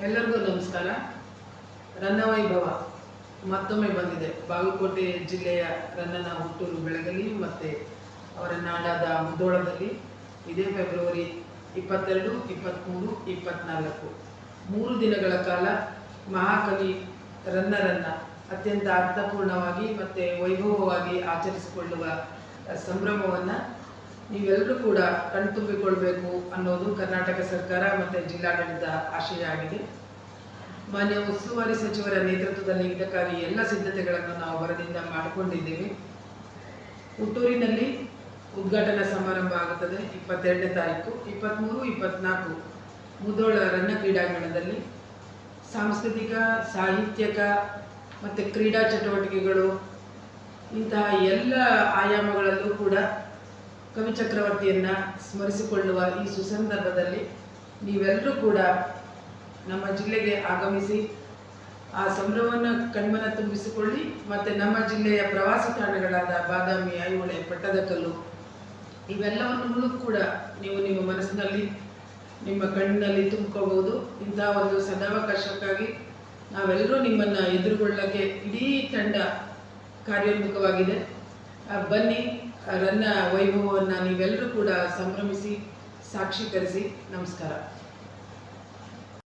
ಎಲ್ಲರಿಗೂ ನಮಸ್ಕಾರ. ರನ್ನ ವೈಭವ ಮತ್ತೊಮ್ಮೆ ಬಂದಿದೆ. ಬಾಗಲಕೋಟೆ ಜಿಲ್ಲೆಯ ರನ್ನನ ಹುಟ್ಟೂರು ಬೆಳಗಲಿ ಮತ್ತು ಅವರ ನಾಡಾದ ಮುದೋಳದಲ್ಲಿ ಇದೇ ಫೆಬ್ರವರಿ ಇಪ್ಪತ್ತೆರಡು ಇಪ್ಪತ್ತ್ಮೂರು ಇಪ್ಪತ್ತ್ನಾಲ್ಕು ಮೂರು ದಿನಗಳ ಕಾಲ ಮಹಾಕವಿ ರನ್ನರನ್ನ ಅತ್ಯಂತ ಅರ್ಥಪೂರ್ಣವಾಗಿ ಮತ್ತು ವೈಭವವಾಗಿ ಆಚರಿಸಿಕೊಳ್ಳುವ ಸಂಭ್ರಮವನ್ನು ನೀವೆಲ್ಲರೂ ಕೂಡ ಕಣ್ತುಂಬಿಕೊಳ್ಬೇಕು ಅನ್ನೋದು ಕರ್ನಾಟಕ ಸರ್ಕಾರ ಮತ್ತು ಜಿಲ್ಲಾಡಳಿತ ಆಶಯ ಆಗಿದೆ. ಮಾನ್ಯ ಉಸ್ತುವಾರಿ ಸಚಿವರ ನೇತೃತ್ವದಲ್ಲಿ ಇದಕ್ಕಾಗಿ ಎಲ್ಲ ಸಿದ್ಧತೆಗಳನ್ನು ನಾವು ವರದಿಯಿಂದ ಮಾಡಿಕೊಂಡಿದ್ದೇವೆ. ಹುಟ್ಟೂರಿನಲ್ಲಿ ಉದ್ಘಾಟನಾ ಸಮಾರಂಭ ಆಗುತ್ತದೆ ಇಪ್ಪತ್ತೆರಡನೇ ತಾರೀಕು ಇಪ್ಪತ್ತ್ಮೂರು ಇಪ್ಪತ್ನಾಲ್ಕು ಮುದೋಳ ರನ್ನ ಕ್ರೀಡಾಂಗಣದಲ್ಲಿ. ಸಾಂಸ್ಕೃತಿಕ, ಸಾಹಿತ್ಯಕ ಮತ್ತು ಕ್ರೀಡಾ ಚಟುವಟಿಕೆಗಳು ಇಂತಹ ಎಲ್ಲ ಆಯಾಮಗಳಲ್ಲೂ ಕೂಡ ಕವಿ ಚಕ್ರವರ್ತಿಯನ್ನು ಸ್ಮರಿಸಿಕೊಳ್ಳುವ ಈ ಸುಸಂದರ್ಭದಲ್ಲಿ ನೀವೆಲ್ಲರೂ ಕೂಡ ನಮ್ಮ ಜಿಲ್ಲೆಗೆ ಆಗಮಿಸಿ ಆ ಸಂಭ್ರಮವನ್ನು ಕಣ್ಮನ ತುಂಬಿಸಿಕೊಳ್ಳಿ ಮತ್ತು ನಮ್ಮ ಜಿಲ್ಲೆಯ ಪ್ರವಾಸಿ ತಾಣಗಳಾದ ಬಾದಾಮಿ, ಐಹೊಳೆ, ಪಟ್ಟದಕಲ್ಲು, ಇವೆಲ್ಲವನ್ನು ಕೂಡ ನೀವು ನಿಮ್ಮ ಮನಸ್ಸಿನಲ್ಲಿ, ನಿಮ್ಮ ಕಣ್ಣಿನಲ್ಲಿ ತುಂಬ್ಕೋಬಹುದು ಇಂತಹ ಒಂದು ಸದಾವಕಾಶಕ್ಕಾಗಿ ನಾವೆಲ್ಲರೂ ನಿಮ್ಮನ್ನು ಎದುರುಗೊಳ್ಳಕ್ಕೆ ಇಡೀ ತಂಡ ಕಾರ್ಯೋನ್ಮುಖವಾಗಿದೆ. ಬನ್ನಿ ರನ್ನ ವೈಭವವನ್ನು ನೀವೆಲ್ಲರೂ ಕೂಡ ಸಂಭ್ರಮಿಸಿ ಸಾಕ್ಷೀಕರಿಸಿ ನಮಸ್ಕಾರ.